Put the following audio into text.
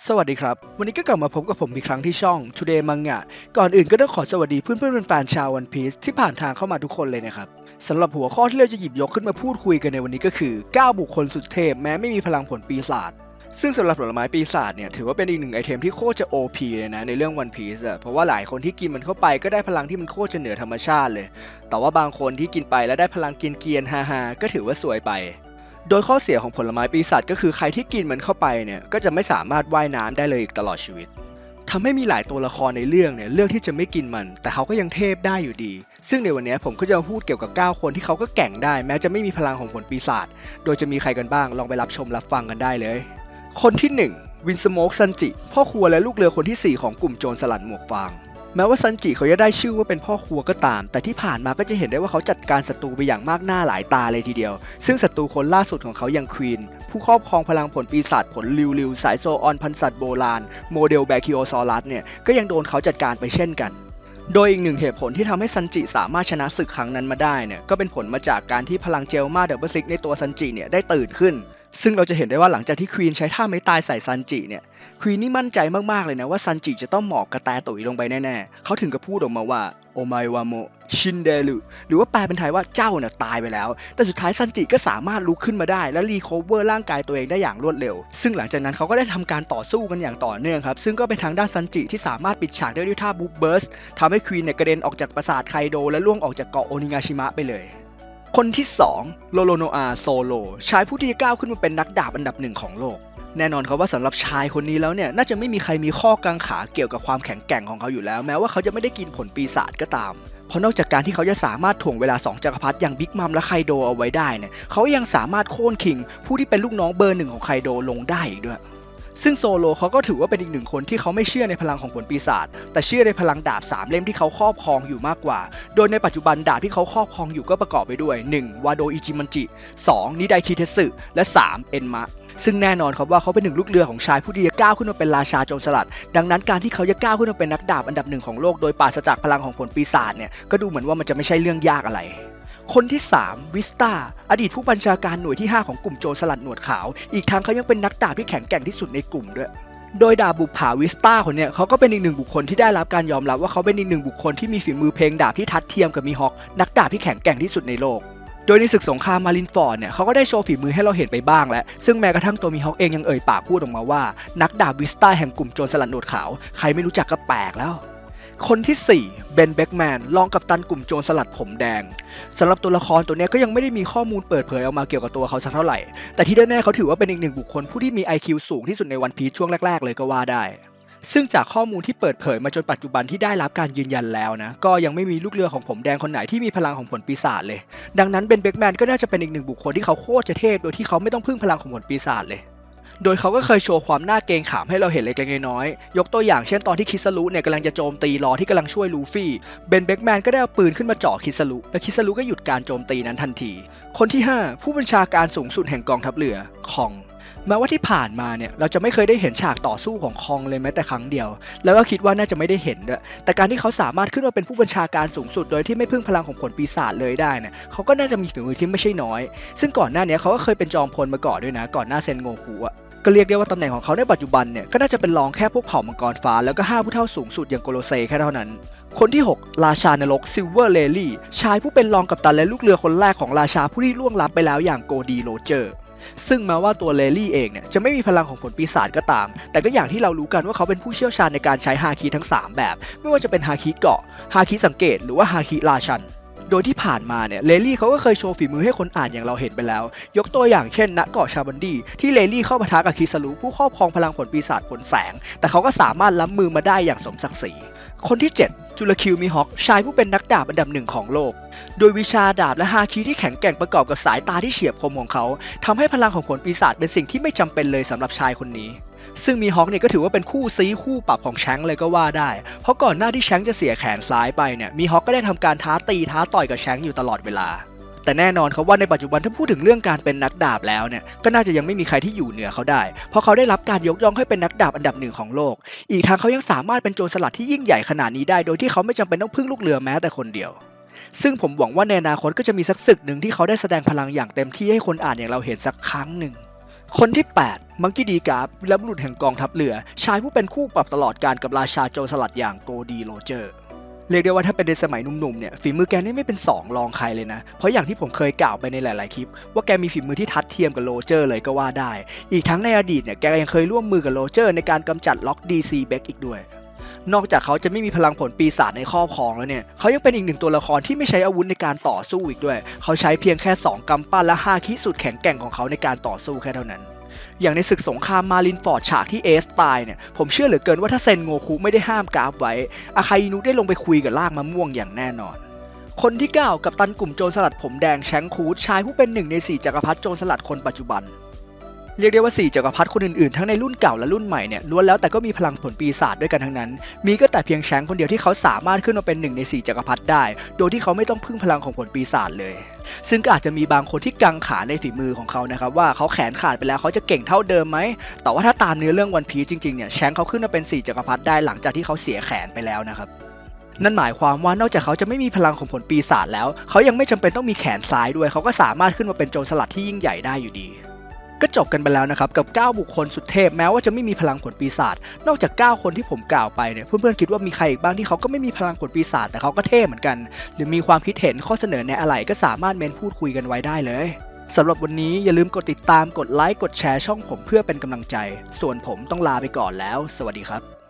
สวัสดีครับ วันนี้ก็กลับมาพบกับผมอีกครั้งที่ช่อง Today Manga ก่อนอื่นก็ต้องขอสวัสดีเพื่อนเพื่อนๆแฟนชาว One Piece ที่ผ่านทางเข้ามาทุกคนเลยนะครับสำหรับหัวข้อที่เราจะหยิบยกขึ้นมาพูดคุยกันในวันนี้ก็คือ 9 บุคคลสุดเทพแม้ไม่มีพลังผลปีศาจซึ่งสำหรับผลไม้ปีศาจเนี่ยถือว่าเป็นอีกหนึ่งไอเทมที่โคตรจะ OP เลยนะในเรื่อง One Piece อะเพราะว่าหลายคนที่กินมันเข้าไปก็ได้พลังที่มันโคตรจะเหนือธรรมชาติเลย แต่ว่าบางคนที่กินไปแล้วได้พลังกินเกียนๆฮาๆก็ถือว่าสวยไป โดยข้อเสียของผลไม้ปีศาจก็คือใครที่กินมันเข้าไปเนี่ยก็จะไม่สามารถว่ายน้ำได้เลยอีกตลอดชีวิตทำให้มีหลายตัวละครในเรื่องเนี่ยเลือกที่จะไม่กินมัน แต่เขาก็ยังเทพได้อยู่ดี ซึ่งในวันนี้ผมก็จะมาพูดเกี่ยวกับ 9 คนที่เขาก็แก่งได้ แม้จะไม่มีพลังของผลปีศาจโดยจะมีใครกันบ้างลองไปรับชมรับฟังกันได้เลย คนที่ 1 วินสโมกซันจิ พ่อครัวและลูกเรือคนทีสี่4 ของกลุ่มโจรสลัดหมวกฟาง แม้ว่าซันจิเขาจะได้ชื่อว่าเป็นพ่อครัวก็ตาม แต่ที่ผ่านมาก็จะเห็นได้ว่าเขาจัดการศัตรูไปอย่างมากหน้าหลายตาเลยทีเดียว ซึ่งศัตรูคนล่าสุดของเขาอย่างควีน ผู้ครอบครองพลังผลปีศาจผลลิวลิวสายโซออนพันสัตว์โบราณ โมเดลแบคิโอซอรัสเนี่ย ก็ยังโดนเขาจัดการไปเช่นกันโดยอีกหนึ่งเหตุผลที่ทำให้ซันจิสามารถชนะศึกครั้งนั้นมาได้เนี่ยก็เป็นผลมาจากการที่พลังเจลมาเดบเบิลซิกในตัวซันจิเนี่ยได้ตื่นขึ้น ซึ่งเราจะเห็นได้ว่าหลังจากที่ควีนใช้ท่าไม้ตายใส่ซันจิเนี่ย ควีนนี่มั่นใจมากๆเลยนะว่าซันจิจะต้องหมอบกระแตตุ๋ยลงไปแน่ๆ เขาถึงกับพูดออกมาว่าโอไมวาโมชินเดลุหรือว่าแปลเป็นไทยว่าเจ้าน่ะตายไปแล้ว แต่สุดท้ายซันจิก็สามารถลุกขึ้นมาได้ และรีโคเวอร์ร่างกายตัวเองได้อย่างรวดเร็ว ซึ่งหลังจากนั้นเขาก็ได้ทำการต่อสู้กันอย่างต่อเนื่องครับ ซึ่งก็เป็นทางด้านซันจิที่สามารถปิดฉากได้ด้วยท่าบุ๊บเบิร์สทำให้ควีนเนี่ยกระเด็นออกจากปราสาทไคโดและล่วงออกจากเกาะโอนิงาชิมะไปเลย คนที่ 2 โลโลโนอาโซโล ชายผู้ที่ก้าวขึ้นมาเป็นนักดาบอันดับหนึ่งของโลก แน่นอนครับว่าสำหรับชายคนนี้แล้วเนี่ย น่าจะไม่มีใครมีข้อกังขาเกี่ยวกับความแข็งแกร่งของเขาอยู่แล้ว แม้ว่าเขาจะไม่ได้กินผลปีศาจก็ตาม เพราะนอกจากการที่เขาจะสามารถถ่วงเวลาสองจักรพรรดิอย่างบิ๊กมัมและไคโดเอาไว้ได้เนี่ย เขายังสามารถโค่นคิง ผู้ที่เป็นลูกน้องเบอร์หนึ่งของไคโดลงได้อีกด้วย ซึ่งโซโลเขาก็ถือว่าเป็นอีกหนึ่งคนที่เขาไม่เชื่อในพลังของผลปีศาจแต่เชื่อในพลังดาบสามเล่มที่เขาครอบครองอยู่มากกว่า โดยในปัจจุบันดาบที่เขาครอบครองอยู่ก็ประกอบไปด้วย 1. วาโดอิจิมันจิ 2. นิไดคิเทสึและ 3. เอ็นมะซึ่งแน่นอนครับว่าเขาเป็นหนึ่งลูกเรือของชายผู้ที่จะก้าวขึ้นมาเป็นราชาโจรสลัด ดังนั้นการที่เขาจะก้าวขึ้นมาเป็นนักดาบอันดับหนึ่งของโลกโดยปราศจากพลังของผลปีศาจเนี่ยก็ดูเหมือนว่ามันจะไม่ใช่เรื่องยากอะไร คนที่ 3 วิสตาอดีตผู้บัญชาการหน่วยที่ 5 ของกลุ่มโจรสลัดหนวดขาว อีกทั้งเขายังเป็นนักดาบที่แข็งแกร่งที่สุดในกลุ่มด้วย โดยดาบบุปผาวิสตาคนเนี้ยเขาก็เป็นอีกหนึ่งบุคคลที่ได้รับการยอมรับว่าเขาเป็นอีกหนึ่งบุคคลที่มีฝีมือเพลงดาบที่ทัดเทียมกับมีฮอคนักดาบที่แข็งแกร่งที่สุดในโลกโดยในศึกสงครามมารินฟอร์ดเนี่ยเขาก็ได้โชว์ฝีมือให้เราเห็นไปบ้างแล้ว ซึ่งแม้กระทั่งตัวมีฮอคเองยังเอ่ยปากพูดออกมาว่า นักดาบวิสตาแห่งกลุ่มโจรสลัดหนวดขาว ใครไม่รู้จักก็แปลกแล้ว คนที่ 4 เบน เบ็กแมน รองกัปตันกลุ่มโจรสลัดผมแดง สำหรับตัวละครตัวนี้ก็ยังไม่ได้มีข้อมูลเปิดเผยออกมาเกี่ยวกับตัวเขาสักเท่าไหร่ แต่ที่แน่ๆเขาถือว่าเป็นอีกหนึ่งบุคคลผู้ที่มี IQ สูงที่สุดในวันพีชช่วงแรกๆ เลยก็ว่าได้ ซึ่งจากข้อมูลที่เปิดเผยมาจนปัจจุบันที่ได้รับการยืนยันแล้วนะ ก็ยังไม่มีลูกเรือของผมแดงคนไหนที่มีพลังของผลปีศาจเลย ดังนั้นเบน เบ็กแมนก็น่าจะเป็นอีกหนึ่งบุคคลที่เขาโคตรจะเทพโดยที่เขาไม่ต้องพึ่งพลังของผลปีศาจเลย โดยเขาก็เคยโชว์ความน่าเกรงขามให้เราเห็นเล็กๆน้อยๆ ยกตัวอย่างเช่นตอนที่คิสลุเนี่ยกำลังจะโจมตีรอที่กำลังช่วยลูฟี่ เบนเบ็กแมนก็ได้เอาปืนขึ้นมาเจาะคิสลุและคิสลุก็หยุดการโจมตีนั้นทันที คนที่ 5 ผู้บัญชาการสูงสุดแห่งกองทัพเรือคอง แม้ว่าที่ผ่านมาเนี่ยเราจะไม่เคยได้เห็นฉากต่อสู้ของคองเลยแม้แต่ครั้งเดียว แล้วก็คิดว่าน่าจะไม่ได้เห็นด้วยแต่การที่เขาสามารถขึ้นมาเป็นผู้บัญชาการสูงสุด โดยที่ไม่พึ่งพลังของผลปีศาจเลยได้เนี่ยเขาก็น่าจะมีฝีมือที่ไม่ใช่น้อย ซึ่งก่อนหน้านี้เขาก็เคยเป็นจอมพลมาก่อนด้วยนะ ก่อนหน้าเซนโงคุอะก็เรียกได้ว่าตำแหน่งของเขาในปัจจุบันเนี่ยก็น่าจะเป็นรองแค่พวกเผ่ามังกรฟ้า แล้วก็ห้าผู้เท่าสูงสุดอย่างโกโลเซแค่เท่านั้น คนที่ 6 ราชานรกซิลเวอร์เลลี่ชายผู้เป็นรองกัปตันและลูกเรือคนแรกของราชาผู้ที่ล่วงลับไปแล้วอย่างโกดีโรเจอร์ ซึ่งแม้ว่าตัวเลลี่เองเนี่ยจะไม่มีพลังของผลปีศาจก็ตาม แต่ก็อย่างที่เรารู้กันว่าเขาเป็นผู้เชี่ยวชาญในการใช้ฮาคิทั้ง 3 แบบ ไม่ว่าจะเป็นฮาคิเกาะฮาคิสังเกต หรือว่าฮาคิราชันโดยที่ผ่านมาเนี่ยเลลี่เขาก็เคยโชว์ฝีมือให้คนอ่านอย่างเราเห็นไปแล้ว ยกตัวอย่างเช่นณเกาะชาบันดี ที่เลลี่เข้าปะทะกับคิสรุผู้ครอบครองพลังผลปีศาจผลแสง แต่เขาก็สามารถล้ำมือมาได้อย่างสมศักดิ์ศรีคนที่ 7 จุลคิวมีฮอกชายผู้เป็นนักดาบอันดับหนึ่งของโลก โดยวิชาดาบและฮาคีที่แข็งแกร่งประกอบกับสายตาที่เฉียบคมของเขาทำให้พลังของผลปีศาจเป็นสิ่งที่ไม่จำเป็นเลยสำหรับชายคนนี้ ซึ่งมีฮอกเนี่ยก็ถือว่าเป็นคู่ซีคู่ปรับของแชงเลยก็ว่าได้ เพราะก่อนหน้าที่แชงจะเสียแขนซ้ายไปเนี่ยมีฮอกก็ได้ทำการท้าตีท้าต่อยกับแชงอยู่ตลอดเวลา แต่แน่นอนครับว่าในปัจจุบันถ้าพูดถึงเรื่องการเป็นนักดาบแล้วเนี่ยก็น่าจะยังไม่มีใครที่อยู่เหนือเขาได้ เพราะเขาได้รับการยกย่องให้เป็นนักดาบอันดับหนึ่งของโลก อีกทั้งเขายังสามารถเป็นโจรสลัดที่ยิ่งใหญ่ขนาดนี้ได้ โดยที่เขาไม่จำเป็นต้องพึ่งลูกเรือแม้แต่คนเดียว ซึ่งผมหวังว่าในอนาคตก็จะมีสักศึกหนึ่งที่เขาได้แสดงพลังอย่างเต็มที่ให้คนอ่านอย่างเราเห็นสักครั้งหนึ่งคนที่ 8 มังกี้ดีกราฟวีรบุรุษแห่งกองทัพเรือ ชายผู้เป็นคู่ปรับตลอดการกับราชาโจรสลัดอย่างโกดีโรเจอร์ เรียกได้ว่าถ้าเป็นในสมัยหนุ่มๆเนี่ยฝีมือแกนี่ไม่เป็นสองรองใครเลยนะ เพราะอย่างที่ผมเคยกล่าวไปในหลายๆคลิป ว่าแกมีฝีมือที่ทัดเทียมกับโรเจอร์เลยก็ว่าได้ อีกทั้งในอดีตเนี่ยแกยังเคยร่วมมือกับโรเจอร์ในการกำจัดล็อกดีซีเบกอีกด้วยนอกจากเขาจะไม่มีพลังผลปีศาจในครอบครองแล้วเนี่ย เขายังเป็นอีกหนึ่งตัวละครที่ไม่ใช้อาวุธในการต่อสู้อีกด้วย เขาใช้เพียงแค่ 2กำปั้นและ5คิสุดแข็งแกร่งของเขาในการต่อสู้แค่เท่านั้น อย่างในศึกสงครามมารินฟอร์ดฉากที่เอสตายเนี่ย ผมเชื่อเหลือเกินว่าถ้าเซนโงคุไม่ได้ห้ามกราฟไว้ อาคาอินุได้ลงไปคุยกับลากมะม่วงอย่างแน่นอน คนที่ 9 กับตันกลุ่มโจรสลัดผมแดงแชงคูดชายผู้เป็นหนึ่งในสี่จักรพรรดิโจรสลัดคนปัจจุบัน เรียกได้ว่าสี่จักรพรรดิคนอื่นๆ ทั้งในรุ่นเก่าและรุ่นใหม่เนี่ยล้วนแล้วแต่ก็มีพลังผลปีศาจด้วยกันทั้งนั้น มีก็แต่เพียงแชงคนเดียวที่เขาสามารถขึ้นมาเป็นหนึ่งในสี่จักรพรรดิได้ โดยที่เขาไม่ต้องพึ่งพลังของผลปีศาจเลย ซึ่งก็อาจจะมีบางคนที่กังขาในฝีมือของเขานะครับว่าเขาแขนขาดไปแล้วเขาจะเก่งเท่าเดิมไหมแต่ว่าถ้าตามเนื้อเรื่องวันพีจริงๆเนี่ยแชงเขาขึ้นมาเป็นสี่จักรพรรดิได้หลังจากที่เขาเสียแขนไปแล้วนะครับนั่นหมายความว่านอกจากเขาจะไม่มีพลังของผลปีศาจแล้ว เขายังไม่จำเป็นต้องมีแขนซ้ายด้วย เขาก็สามารถขึ้นมาเป็นโจรสลัดที่ยิ่งใหญ่ได้อยู่ดี ก็จบกันไปแล้วนะครับกับ 9 บุคคลสุดเทพแม้ว่าจะไม่มีพลังผลปีศาจนอกจาก 9 คนที่ผมกล่าวไปเนี่ยเพื่อนๆคิดว่ามีใครอีกบ้างที่เขาก็ไม่มีพลังผลปีศาจแต่เขาก็เท่เหมือนกัน หรือมีความคิดเห็นข้อเสนอแนะอะไรก็สามารถเมนพูดคุยกันไว้ได้เลยสำหรับวันนี้อย่าลืมกดติดตามกดไลค์กดแชร์ช่องผมเพื่อเป็นกำลังใจ ส่วนผมต้องลาไปก่อนแล้ว สวัสดีครับ